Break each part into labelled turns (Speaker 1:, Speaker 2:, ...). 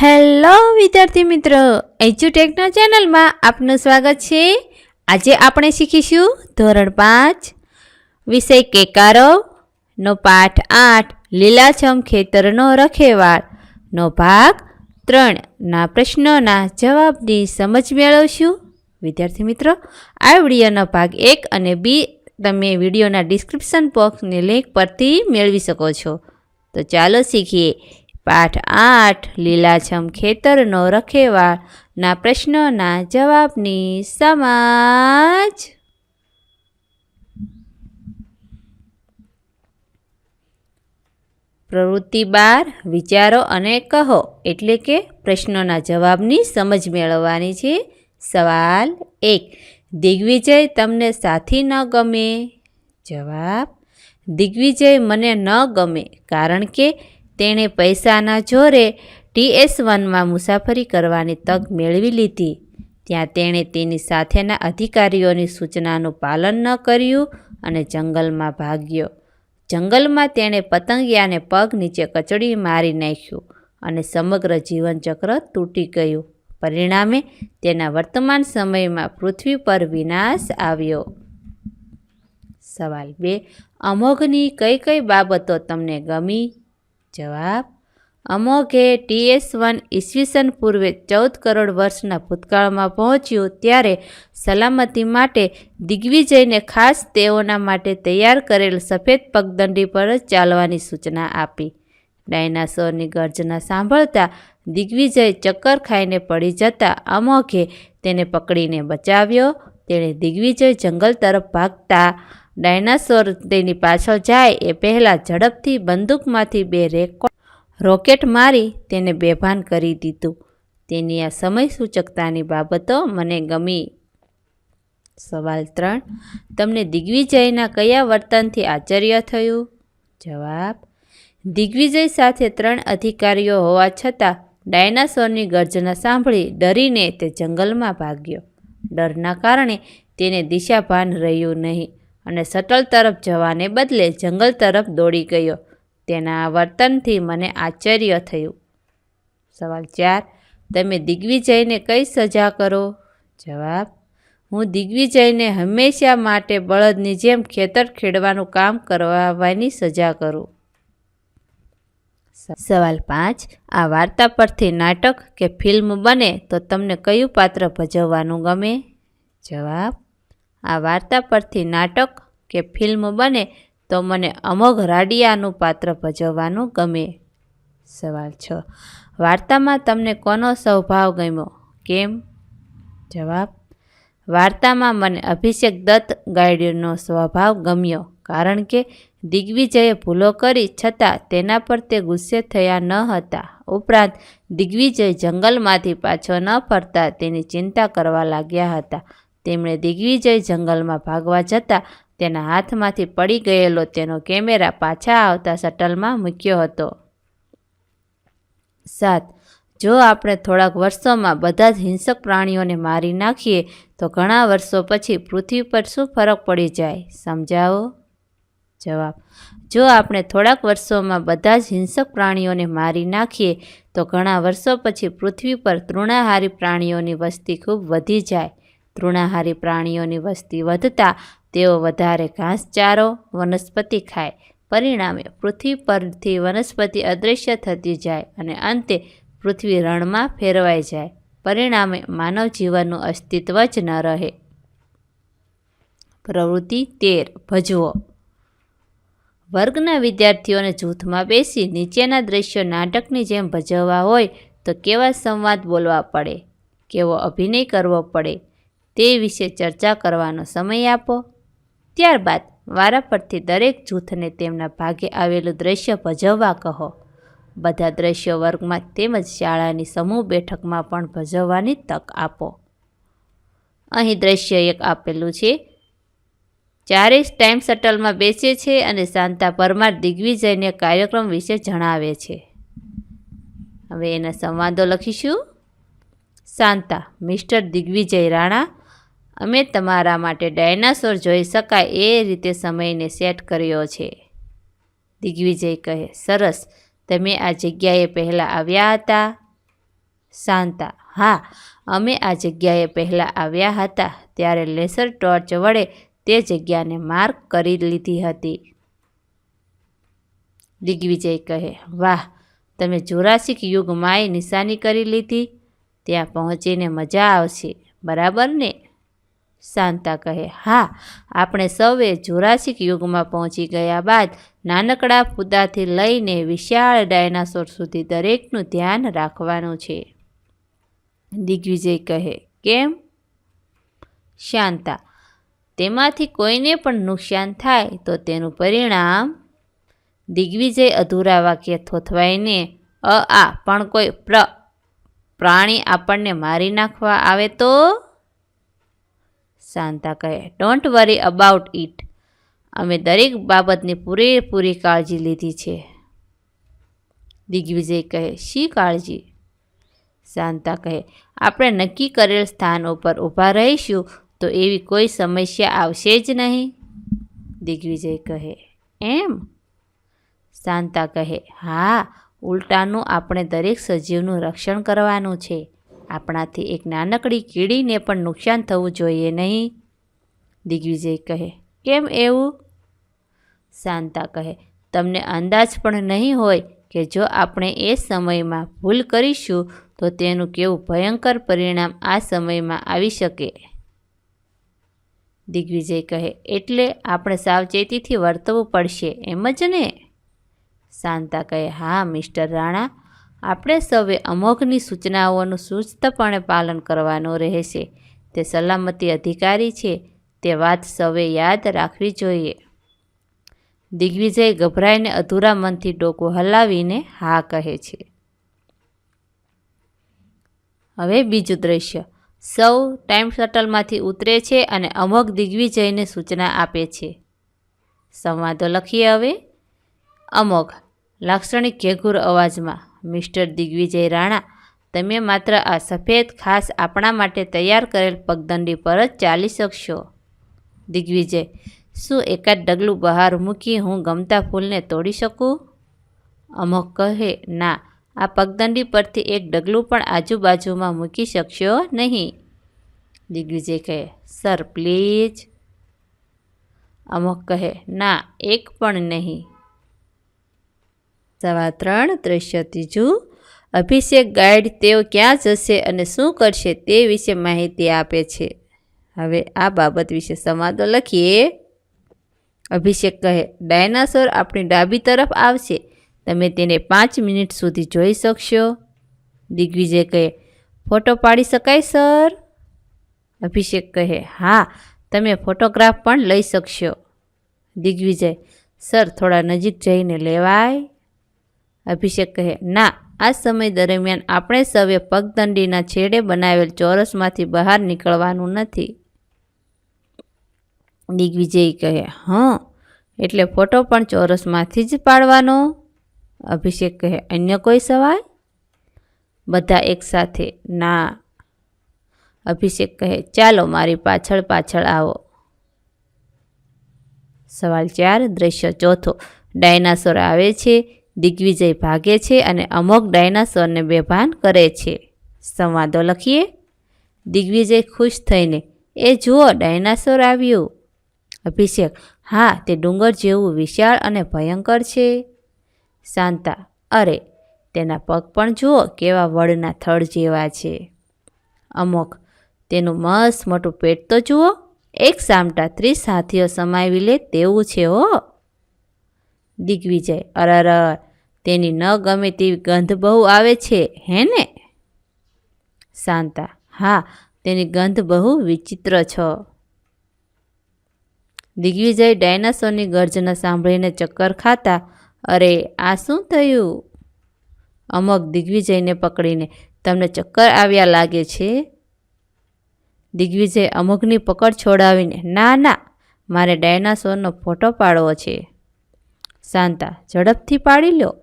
Speaker 1: Hello વિદ્યાર્થી મિત્રો એજ્યુટેકના ચેનલમાં આપનું સ્વાગત છે. આજે આપણે શીખીશું ધોરણ પાંચ, વિષય કેકારો, નો પાઠ આઠ, લીલાછમ ખેતરનો રખેવાળ, નો ભાગ ત્રણ, ના પ્રશ્નોના જવાબની સમજ મેળવશું. વિદ્યાર્થી મિત્રો, આ વિડીયોનો ભાગ એક અને બી તમે વિડીયોના ડિસ્ક્રિપ્શન બોક્સની લિંક પરથી મેળવી શકો છો. તો ચાલો શીખીએ. પાઠ આઠ, લીલાછમ ખેતરનો રખેવાળના પ્રશ્નોના જવાબની સમાજ. પ્રવૃત્તિ બાર, વિચારો અને કહો, એટલે કે પ્રશ્નોના જવાબની સમજ મેળવવાની છે. સવાલ એક, દિગ્વિજય તમને સાથી ન ગમે? જવાબ, દિગ્વિજય મને ન ગમે, કારણ કે તેણે પૈસાના જોરે ટીએસ વનમાં મુસાફરી કરવાની તક મેળવી લીધી. ત્યાં તેણે તેની સાથેના અધિકારીઓની સૂચનાનું પાલન ન કર્યું અને જંગલમાં ભાગ્યો. જંગલમાં તેણે પતંગિયાને પગ નીચે કચડી મારી નાખ્યું અને સમગ્ર જીવનચક્ર તૂટી ગયું. પરિણામે તેના વર્તમાન સમયમાં પૃથ્વી પર વિનાશ આવ્યો. સવાલ બે. અમોઘની કઈ કઈ બાબતો તમને ગમી? જવાબ, અમોઘે ટીએસ વન ઈસવીસન પૂર્વે ચૌદ કરોડ વર્ષના ભૂતકાળમાં પહોંચ્યું ત્યારે સલામતી માટે દિગ્વિજયને ખાસ તેઓના માટે તૈયાર કરેલ સફેદ પગદંડી પર જ ચાલવાની સૂચના આપી. ડાયનાસોરની ગર્જના સાંભળતા દિગ્વિજય ચક્કર ખાઈને પડી જતા અમોઘે તેને પકડીને બચાવ્યો. તેણે દિગ્વિજય જંગલ તરફ ભાગતા ડાયનાસોર તેની પાછળ જાય એ પહેલાં ઝડપથી બંદૂકમાંથી બે રેકોર્ડ રોકેટ મારી તેને બેભાન કરી દીધું. તેની આ સમય સૂચકતાની બાબતો મને ગમી. સવાલ ત્રણ, તમને દિગ્વિજયના કયા વર્તનથી આશ્ચર્ય થયું? જવાબ, દિગ્વિજય સાથે ત્રણ અધિકારીઓ હોવા છતાં ડાયનાસોરની ગર્જના સાંભળી ડરીને તે જંગલમાં ભાગ્યો. ડરના કારણે તેને દિશાભાન રહ્યું નહીં. અને શટલ તરફ જવાને બદલે જંગલ તરફ દોડી ગયો. તેના વર્તનથી મને આશ્ચર્ય થયું. સવાલ ચાર, તમે દિગ્વિજયને કઈ સજા કરો? જવાબ, હું દિગ્વિજયને હંમેશા માટે બળદની જેમ ખેતર ખેડવાનું કામ કરવાની સજા કરું. સવાલ પાંચ, આ વાર્તા પરથી નાટક કે ફિલ્મ બને તો તમને કયું પાત્ર ભજવવાનું ગમે? જવાબ આ વાર્તા પરથી નાટક કે ફિલ્મ બને તો મને અમોઘ રાડિયાનું પાત્ર ભજવવાનું ગમે. સવાલ છ. વાર્તામાં તમને કોનો સ્વભાવ ગમ્યો? કેમ? જવાબ. વાર્તામાં મને અભિષેક દત્ત ગાઈડનો સ્વભાવ ગમ્યો કારણ કે દિગ્વિજયે ભૂલો કરી છતાં તેના પર તે ગુસ્સે થયા ન હતા. ઉપરાંત દિગ્વિજય જંગલમાંથી પાછો ન ફરતા તેની ચિંતા કરવા લાગ્યા હતા. તેમણે દિગ્વિજય જંગલમાં ભાગવા જતાં તેના હાથમાંથી પડી ગયેલો તેનો કેમેરા પાછા આવતા શટલમાં મૂક્યો હતો. સાત. જો આપણે થોડાક વર્ષોમાં બધા જ હિંસક પ્રાણીઓને મારી નાખીએ, તો ઘણા વર્ષો પછી પૃથ્વી પર શું ફરક પડી જાય? સમજાવો? જવાબ. જો આપણે થોડાક વર્ષોમાં બધા જ હિંસક પ્રાણીઓને મારી નાખીએ, તો ઘણા વર્ષો પછી પૃથ્વી પર તૃણાહારી પ્રાણીઓની વસ્તી ખૂબ વધી જાય. તૃણાહારી પ્રાણીઓની વસ્તી વધતા તેઓ વધારે ઘાસચારો, વનસ્પતિ ખાય. પરિણામે પૃથ્વી પરથી વનસ્પતિ અદૃશ્ય થતી જાય અને અંતે પૃથ્વી રણમાં ફેરવાઈ જાય. પરિણામે માનવ જીવનનું અસ્તિત્વ જ ન રહે. પ્રવૃત્તિ તેર. ભજવો. વર્ગના વિદ્યાર્થીઓને જૂથમાં બેસી નીચેના દ્રશ્યો નાટકની જેમ ભજવવા હોય તો કેવા સંવાદ બોલવા પડે? કેવો અભિનય કરવો પડે? તે વિશે ચર્ચા કરવાનો સમય આપો. ત્યારબાદ વારા પરથી દરેક જૂથને તેમના ભાગે આવેલું દ્રશ્ય ભજવવા કહો. બધા દ્રશ્યો વર્ગમાં તેમજ શાળાની સમૂહ બેઠકમાં પણ ભજવવાની તક આપો. અહીં દ્રશ્ય એક આપેલું છે. ચારેય ટાઈમ શટલમાં બેસે છે અને શાંતા પરમાર દિગ્વિજયને કાર્યક્રમ વિશે જણાવે છે. હવે એના સંવાદો લખીશું. શાંતા મિસ્ટર દિગ્વિજય રાણા અમે તમારા માટે ડાયનાસોર જોઈ શકાય એ રીતે સમયને સેટ કર્યો છે. દિગ્વિજય કહે, સરસ, તમે આ જગ્યાએ પહેલાં આવ્યા હતા? શાંતા. હા, અમે આ જગ્યાએ પહેલાં આવ્યા હતા, ત્યારે લેસર ટોર્ચ વડે તે જગ્યાને માર્ક કરી લીધી હતી. દિગ્વિજય કહે, વાહ, તમે જુરાસિક યુગમાંય નિશાની કરી લીધી, ત્યાં પહોંચીને મજા આવશે, બરાબર ને? શાંતા કહે, હા, આપણે સૌએ જુરાસિક યુગમાં પહોંચી ગયા બાદ નાનકડા ફૂદાથી લઈને વિશાળ ડાયનાસોર સુધી દરેકનું ધ્યાન રાખવાનું છે. દિગ્વિજય કહે, કેમ? શાંતા, તેમાંથી કોઈને પણ નુકસાન થાય તો તેનું પરિણામ દિગ્વિજય અધૂરા વાક્ય થોથવાઈને, અ, આ, પણ કોઈ પ્ર, પ્રાણી આપણને મારી નાખવા આવે તો? શાંતા કહે ડોન્ટ વરી અબાઉટ ઇટ અમે દરેક બાબતની પૂરેપૂરી કાળજી લીધી છે. દિગ્વિજય કહે, શી કાળજી? શાંતા કહે, આપણે નક્કી કરેલ સ્થાન ઉપર ઊભા રહીશું તો એવી કોઈ સમસ્યા આવશે જ નહીં. દિગ્વિજય કહે, એમ? શાંતા કહે, હા, ઉલટાનું આપણે દરેક સજીવનું રક્ષણ કરવાનું છે. આપણાથી એક નાનકડી કીડીને પણ નુકસાન થવું જોઈએ નહીં. દિગ્વિજય કહે, કેમ એવું? શાંતા કહે, તમને અંદાજ પણ નહીં હોય કે જો આપણે એ સમયમાં ભૂલ કરીશું તો તેનું કેવું ભયંકર પરિણામ આ સમયમાં આવી શકે. દિગ્વિજય કહે, એટલે આપણે સાવચેતીથી વર્તવું પડશે, એમ જ ને? શાંતા કહે, હા, મિસ્ટર રાણા આપણે સૌએ અમોઘની સૂચનાઓનું સુસ્તપણે પાલન કરવાનું રહેશે. તે સલામતી અધિકારી છે, તે વાત સૌએ યાદ રાખવી જોઈએ. દિગ્વિજય ગભરાઈને અધૂરા મનથી ડોકું હલાવીને હા કહે છે. હવે બીજું દ્રશ્ય. સૌ ટાઈમ શટલમાંથી ઉતરે છે અને અમોઘ દિગ્વિજયને સૂચના આપે છે. સંવાદો લખીએ હવે. અમોઘ, લાક્ષણિક ઘેઘુર અવાજમાં મિસ્ટર દિગ્વિજય રાણા, તમે માત્ર આ સફેદ ખાસ આપણા માટે તૈયાર કરેલ પગદંડી પર જ ચાલી શકશો. દિગ્વિજય, શું એકાદ ડગલું બહાર મૂકી હું ગમતા ફૂલને તોડી શકું? અમુક કહે, ના, આ પગદંડી પરથી એક ડગલું પણ આજુબાજુમાં મૂકી શકશો નહીં. દિગ્વિજય કહે, સર, પ્લીઝ. અમુક કહે, ના, એક પણ નહીં. સવા ત્રણ દ્રશ્ય ત્રીજું. અભિષેક ગાઈડ તેઓ ક્યાં જશે અને શું કરશે તે વિશે માહિતી આપે છે. હવે આ બાબત વિશે સંવાદો લખીએ. અભિષેક કહે, ડાયનાસોર આપણી ડાબી તરફ આવશે. તમે તેને પાંચ મિનિટ સુધી જોઈ શકશો. દિગ્વિજય કહે, ફોટો પાડી શકાય, સર? અભિષેક કહે, હા, તમે ફોટોગ્રાફ પણ લઈ શકશો. દિગ્વિજય, સર, થોડા નજીક જઈને લેવાય. અભિષેક કહે, ના, આ સમય દરમિયાન આપણે સૌએ પગદંડીના છેડે બનાવેલ ચોરસમાંથી બહાર નીકળવાનું નથી. દિગ્વિજય કહે, હં, એટલે ફોટો પણ ચોરસમાંથી જ પાડવાનો? અભિષેક કહે, અન્ય કોઈ સવાલ? બધા એકસાથે ના. અભિષેક કહે, ચાલો મારી પાછળ પાછળ આવો. સવાલ ચાર, દ્રશ્ય ચોથો, ડાયનાસોર આવે છે દિગ્વિજય ભાગે છે અને અમોક ડાયનાસોરને બેભાન કરે છે. સંવાદો લખીએ. દિગ્વિજય ખુશ થઈને, એ જુઓ, ડાયનાસોર આવ્યું. અભિષેક, હા, તે ડુંગર જેવું વિશાળ અને ભયંકર છે. શાંતા, અરે, તેના પગ પણ જુઓ, કેવા વડના થડ જેવા છે. અમુક તેનું મસ્ત મોટું પેટ તો જુઓ, એક સામટા ત્રીસ હાથીઓ સમાવી લે તેવું છે હો. દિગ્વિજય, અરર તેની ન ગમે તેવી ગંધ બહુ આવે છે, હે ને? શાંતા, હા, તેની ગંધ બહુ વિચિત્ર છો. દિગ્વિજય ડાયનાસોરની ગર્જના સાંભળીને ચક્કર ખાતા, અરે, આ શું થયું? અમુક દિગ્વિજયને પકડીને, તમને ચક્કર આવ્યા લાગે છે? દિગ્વિજય અમુકની પકડ છોડાવીને, ના ના, મારે ડાયનાસોરનો ફોટો પાડવો છે. શાંતા, ઝડપથી પાડી લો.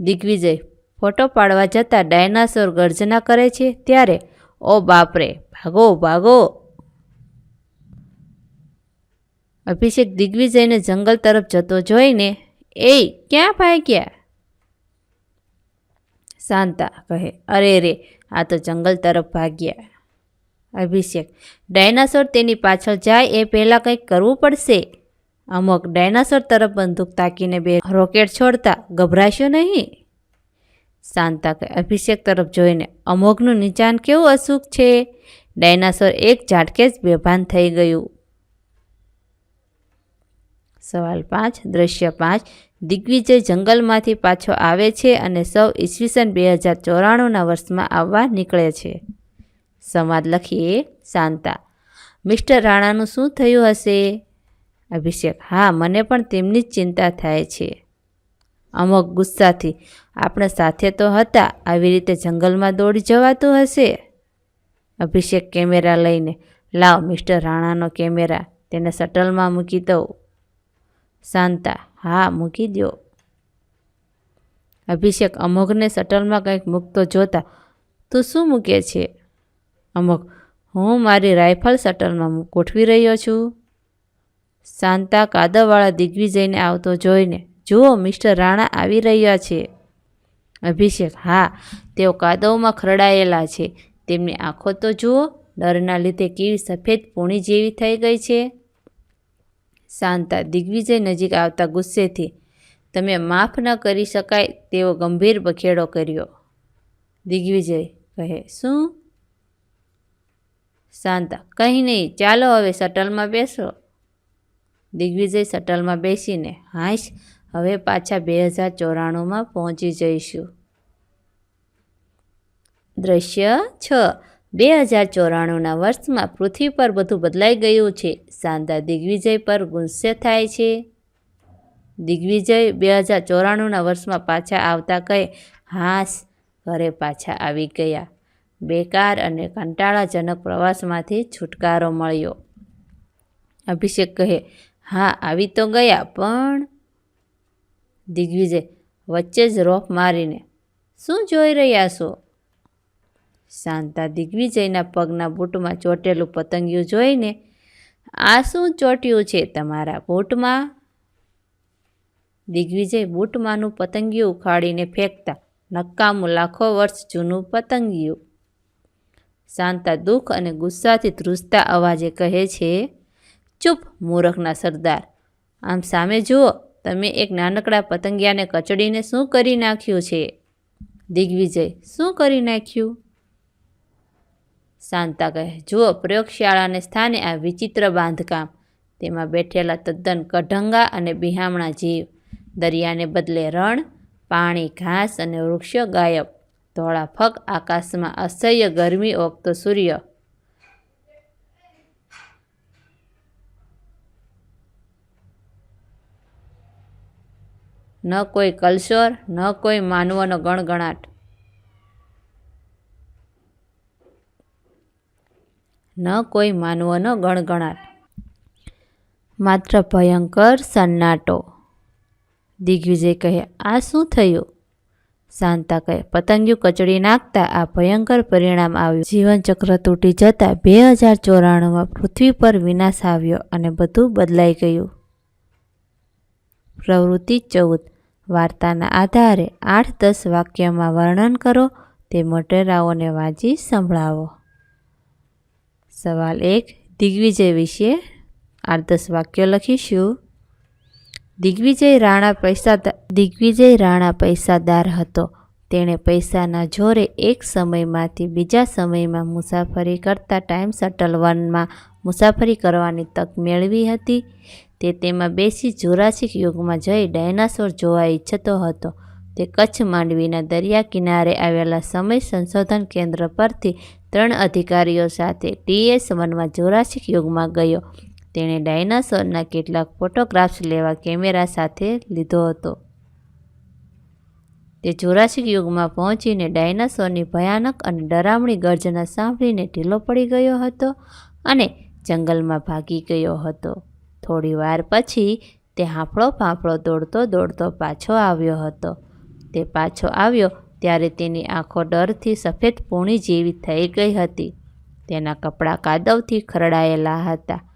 Speaker 1: દિગ્વિજય ફોટો પાડવા જતાં ડાયનાસોર ગર્જના કરે છે, ત્યારે? ઓ બાપરે, ભાગો ભાગો. અભિષેક દિગ્વિજયને જંગલ તરફ જતો જોઈને એ ક્યાં ભાગ્યા? શાંતા, કહે, અરે રે, આ તો જંગલ તરફ ભાગ્યા. અભિષેક, ડાયનાસોર તેની પાછળ જાય એ પહેલાં કંઈક કરવું પડશે. અમુક ડાયનાસોર તરફ બંદૂક તાકીને બે રોકેટ છોડતા ગભરાશો નહીં? શાંતા કહે અભિષેક તરફ જોઈને અમોઘનું નિચાન કેવું અસુખ છે? ડાયનાસોર એક ઝાટકે જ બેભાન થઈ ગયું. સવાલ પાંચ, દ્રશ્ય પાંચ. દિગ્વિજય જંગલમાંથી પાછો આવે છે અને સૌ ઈસવીસન બે હજાર ચોરાણુંના વર્ષમાં આવવા નીકળે છે. સંવાદ લખીએ શાંતા. મિસ્ટર રાણાનું શું થયું હશે? અભિષેક. હા, મને પણ તેમની જ ચિંતા થાય છે. અમુક ગુસ્સાથી. આપણે સાથે તો હતા, આવી રીતે જંગલમાં દોડી જવાતું હશે? અભિષેક કેમેરા લઈને. લાવ, મિસ્ટર રાણાનો કેમેરા. તેને શટલમાં મૂકી દઉં. શાંતા. હા, મૂકી દો અભિષેક અમોઘને શટલમાં કંઈક મૂકતો જોતા. તું શું મૂકે છે? અમોઘ. હું મારી રાઇફલ શટલમાં ગોઠવી રહ્યો છું? શાંતા કાદવવાળા દિગ્વિજયને આવતો જોઈને, જુઓ, મિસ્ટર રાણા આવી રહ્યા છે. અભિષેક, હા, તેઓ કાદવમાં ખરડાયેલા છે. તેમની આંખો તો જુઓ, ડરના લીધે કેવી સફેદ પૂણી જેવી થઈ ગઈ છે. શાંતા દિગ્વિજય નજીક આવતા ગુસ્સેથી, તમે માફ ન કરી શકાય તેવો ગંભીર બખેડો કર્યો. દિગ્વિજય કહે, શું? શાંતા કંઈ નહીં, ચાલો હવે શટલમાં બેસો. દિગ્વિજય શટલમાં બેસીને, હાશ, હવે પાછા બે હજાર ચોરાણુંમાં પહોંચી જઈશું. દ્રશ્ય છ. બે હજાર ચોરાણુંના વર્ષમાં પૃથ્વી પર બધું બદલાઈ ગયું છે. શાંતા દિગ્વિજય પર ગુસ્સે થાય છે. દિગ્વિજય બે હજાર ચોરાણુંના વર્ષમાં પાછા આવતા કહે હાસ ઘરે પાછા આવી ગયા. બેકાર અને કંટાળાજનક પ્રવાસમાંથી છુટકારો મળ્યો. અભિષેક કહે હા, આવી તો ગયા, પણ દિગ્વિજય વચ્ચે જ રોફ મારીને, શું જોઈ રહ્યા છો? શાંતા દિગ્વિજયના પગના બૂટમાં ચોટેલું પતંગિયું જોઈને, આ શું ચોટ્યું છે તમારા બૂટમાં? દિગ્વિજય બૂટમાંનું પતંગિયું ઉખાડીને ફેંકતા, નક્કામું લાખો વર્ષ જૂનું પતંગિયું. શાંતા દુઃખ અને ગુસ્સાથી ધ્રુજતા અવાજે કહે છે ચૂપ, મૂરખના સરદાર. આમ સામે જુઓ, તમે એક નાનકડા પતંગિયાને કચડીને શું કરી નાખ્યું છે? દિગ્વિજય, શું કરી નાખ્યું? શાંતા કહે, જુઓ, પ્રયોગશાળાને સ્થાને આ વિચિત્ર બાંધકામ. તેમાં બેઠેલા તદ્દન કઢંગા અને બિહામણા જીવ. દરિયાને બદલે રણ, પાણી, ઘાસ અને વૃક્ષો ગાયબ. ધોળા ફક આકાશમાં અસહ્ય ગરમી ઓગતો સૂર્ય. ન કોઈ કલશોર, ન કોઈ માનવોનો ગણગણાટ. ન કોઈ માનવોનો ગણગણાટ. માત્ર ભયંકર સન્નાટો. દિગ્વિજય કહે, આ શું થયું? શાંતા કહે, પતંગિયું કચડી નાખતા આ ભયંકર પરિણામ આવ્યું. જીવનચક્ર તૂટી જતાં બે હજાર ચોરાણુંમાં પૃથ્વી પર વિનાશ આવ્યો અને બધું બદલાઈ ગયું. પ્રવૃત્તિ ચૌદ. વાર્તાના આધારે આઠ દસ વાક્યમાં વર્ણન કરો, તે મોટેરાઓને વાંચી સંભળાવો. સવાલ એક, દિગ્વિજય વિશે આઠ દસ વાક્યો લખીશું. દિગ્વિજય રાણા પૈસા દિગ્વિજય રાણા પૈસાદાર હતો. તેણે પૈસાના જોરે એક સમયમાંથી બીજા સમયમાં મુસાફરી કરતા ટાઈમ શટલ વનમાં મુસાફરી કરવાની તક મેળવી હતી. તે તેમાં બેસી જુરાસિક યુગમાં જઈ ડાયનાસોર જોવા ઈચ્છતો હતો. તે કચ્છ માંડવીના દરિયા કિનારે આવેલા સમય સંશોધન કેન્દ્ર પરથી ત્રણ અધિકારીઓ સાથે ટીએસ વનમાં જુરાસિક યુગમાં ગયો. તેણે ડાયનાસોરના કેટલાક ફોટોગ્રાફ્સ લેવા કેમેરા સાથે લીધો હતો. તે જુરાસિક યુગમાં પહોંચીને ડાયનાસોરની ભયાનક અને ડરામણી ગર્જના સાંભળીને ઢીલો પડી ગયો હતો અને જંગલમાં ભાગી ગયો હતો. થોડી વાર પછી તે હાંફળો ફાંફળો દોડતો દોડતો પાછો આવ્યો હતો. તે પાછો આવ્યો ત્યારે તેની આંખો ડરથી સફેદ પૂણી જેવી થઈ ગઈ હતી. તેના કપડાં કાદવથી ખરડાયેલા હતા.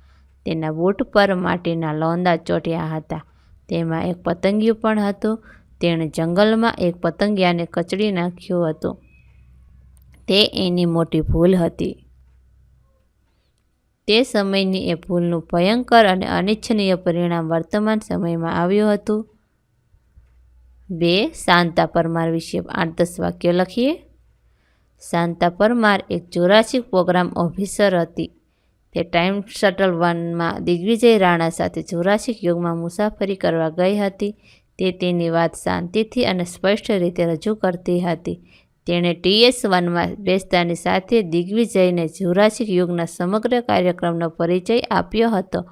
Speaker 1: તેના બૂટ પર માટીના લોંદા ચોટ્યા હતા. તેમાં એક પતંગિયું પણ હતું. તેણે જંગલમાં એક પતંગિયાને કચડી નાખ્યું હતું. તે એની મોટી ભૂલ હતી. તે સમયની એ ભૂલનું ભયંકર અને અનિચ્છનીય પરિણામ વર્તમાન સમયમાં આવ્યું હતું. બે, શાંતા પરમાર વિશે આઠ દસ વાક્યો લખીએ. શાંતા પરમાર એક જોરાસિક પ્રોગ્રામ ઓફિસર હતી. તે ટાઈમ શટલ વનમાં દિગ્વિજય રાણા સાથે જોરાસિક યુગમાં મુસાફરી કરવા ગઈ હતી. તે તેની વાત શાંતિથી અને સ્પષ્ટ રીતે રજૂ કરતી હતી. તેણે ટીએસ વનમાં બેસતાની સાથે દિગ્વિજયને જુરાસિક યુગના સમગ્ર કાર્યક્રમનો પરિચય આપ્યો હતો.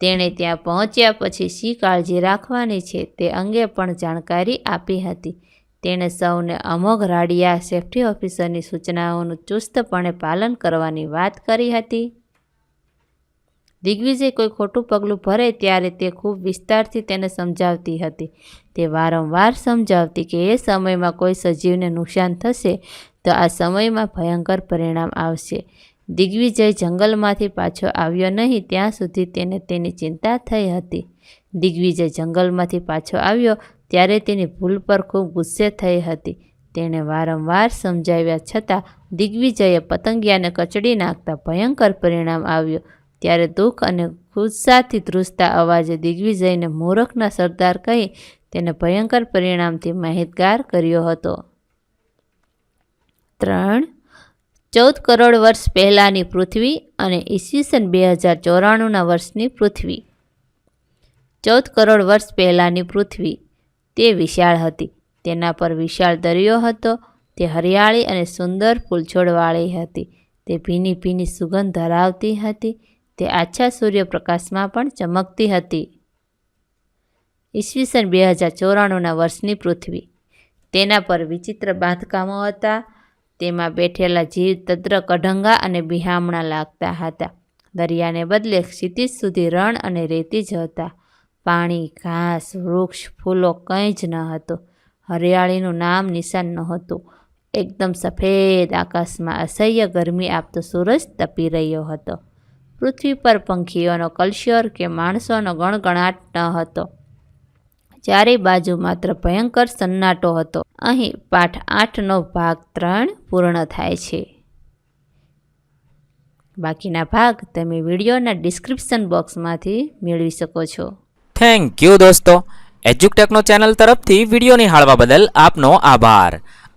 Speaker 1: તેણે ત્યાં પહોંચ્યા પછી શી કાળજી રાખવાની છે તે અંગે પણ જાણકારી આપી હતી. તેણે સૌને અમોઘ રાડિયા સેફ્ટી ઓફિસરની સૂચનાઓનું ચુસ્તપણે પાલન કરવાની વાત કરી હતી. દિગ્વિજય કોઈ ખોટું પગલું ભરે ત્યારે તે ખૂબ વિસ્તારથી તેને સમજાવતી હતી. તે વારંવાર સમજાવતી કે એ સમયમાં કોઈ સજીવને નુકસાન થશે તો આ સમયમાં ભયંકર પરિણામ આવશે. દિગ્વિજય જંગલમાંથી પાછો આવ્યો નહીં, ત્યાં સુધી તેને તેની ચિંતા થઈ હતી. દિગ્વિજય જંગલમાંથી પાછો આવ્યો ત્યારે તેની ભૂલ પર ખૂબ ગુસ્સે થઈ હતી. તેણે વારંવાર સમજાવ્યા છતાં દિગ્વિજયે પતંગિયાને કચડી નાખતા ભયંકર પરિણામ આવ્યું. ત્યારે દુઃખ અને ગુસ્સાથી ધ્રુસતા અવાજે દિગ્વિજયને મૂરખના સરદાર કહી તેને ભયંકર પરિણામથી માહિતગાર કર્યો હતો. ત્રણ. ચૌદ કરોડ વર્ષ પહેલાંની પૃથ્વી અને ઈસવીસન બે હજાર ચોરાણુંના વર્ષની પૃથ્વી. ચૌદ કરોડ વર્ષ પહેલાંની પૃથ્વી. તે વિશાળ હતી. તેના પર વિશાળ દરિયો હતો. તે હરિયાળી અને સુંદર ફૂલછોડવાળી હતી. તે ભીની ભીની સુગંધ ધરાવતી હતી. તે આછા સૂર્યપ્રકાશમાં પણ ચમકતી હતી. ઈસવીસન બે હજાર ચોરાણુંના વર્ષની પૃથ્વી. તેના પર વિચિત્ર બાંધકામો હતા. તેમાં બેઠેલા જીવ તદ્ર કઢંગા અને બિહામણા લાગતા હતા. દરિયાને બદલે ક્ષિતિજ સુધી રણ અને રેતી જ હતા. પાણી, ઘાસ, વૃક્ષ, ફૂલો કંઈ જ ન હતું. હરિયાળીનું નામ નિશાન નહોતું. એકદમ સફેદ આકાશમાં અસહ્ય ગરમી આપતો સૂરજ તપી રહ્યો હતો. પૃથ્વી પર પંખીઓનો કલશ્યોર કે માણસોનો ગણગણાટ ન હતો. ચારે બાજુ માત્ર ભયંકર સન્નાટો હતો. અહીં પાઠ આઠનો ભાગ ત્રણ પૂર્ણ થાય છે. બાકીના ભાગ તમે વિડીયોના ડિસ્ક્રિપ્શન બોક્સમાંથી મેળવી શકો છો.
Speaker 2: થેન્ક યુ દોસ્તો. એજ્યુકટેકનો ચેનલ તરફથી વીડિયો નિહાળવા બદલ આપનો આભાર.